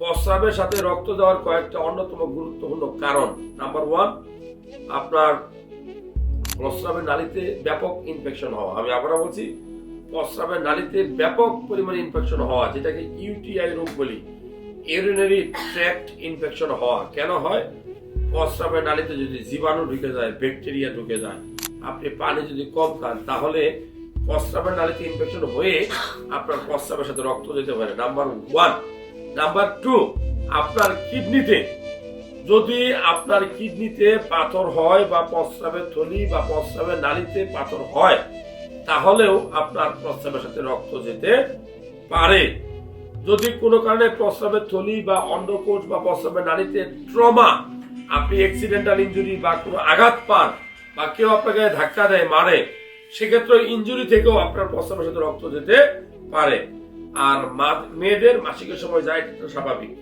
প্রস্রাবের সাথে রক্ত দেওয়ার কয়েকটা অন্যতম গুরুত্বপূর্ণ কারণ। নাম্বার ওয়ান আপনার প্রস্রাবের নালীতে ব্যাপক ইনফেকশন হওয়া। আমি আবারও বলছি, প্রস্রাবের নালীতে ব্যাপক পরিমাণে ইনফেকশন হওয়া, যেটাকে ইউটিআই রোগ বলি। ইউরিনারি ট্র্যাক্ট ইনফেকশন হওয়া। কেন হয়? প্রস্রাবের নালীতে যদি জীবাণু ঢুকে যায় ব্যাকটেরিয়া ঢুকে যায়, আপনি পানি যদি কম খান, তাহলে প্রস্রাবের নালীতে ইনফেকশন হয়ে আপনার প্রস্রাবের সাথে রক্ত যেতে পারে। নাম্বার ওয়ান নাম্বার টু আপনার কিডনিতে। যদি আপনার কিডনিতে পাথর হয় বা প্রস্রাবের থলি বা প্রস্রাবের নালীতে পাথর হয়, তাহলেও আপনার প্রস্রাবের সাথে রক্ত যেতে পারে। যদি কোনো কারণে প্রস্রাবের থলি বা অন্ডকোষ বা প্রস্রাবের নালীতে ট্রমা, আপনি অ্যাক্সিডেন্টাল ইনজুরি বা কোনো আঘাত পান বা কেউ আপনাকে ধাক্কা দেয়, মারে, সেক্ষেত্রে ইঞ্জুরি থেকেও আপনার প্রস্রাবের সাথে রক্ত যেতে পারে। আর মেয়েদের মাসিকের সময় যায় স্বাভাবিক।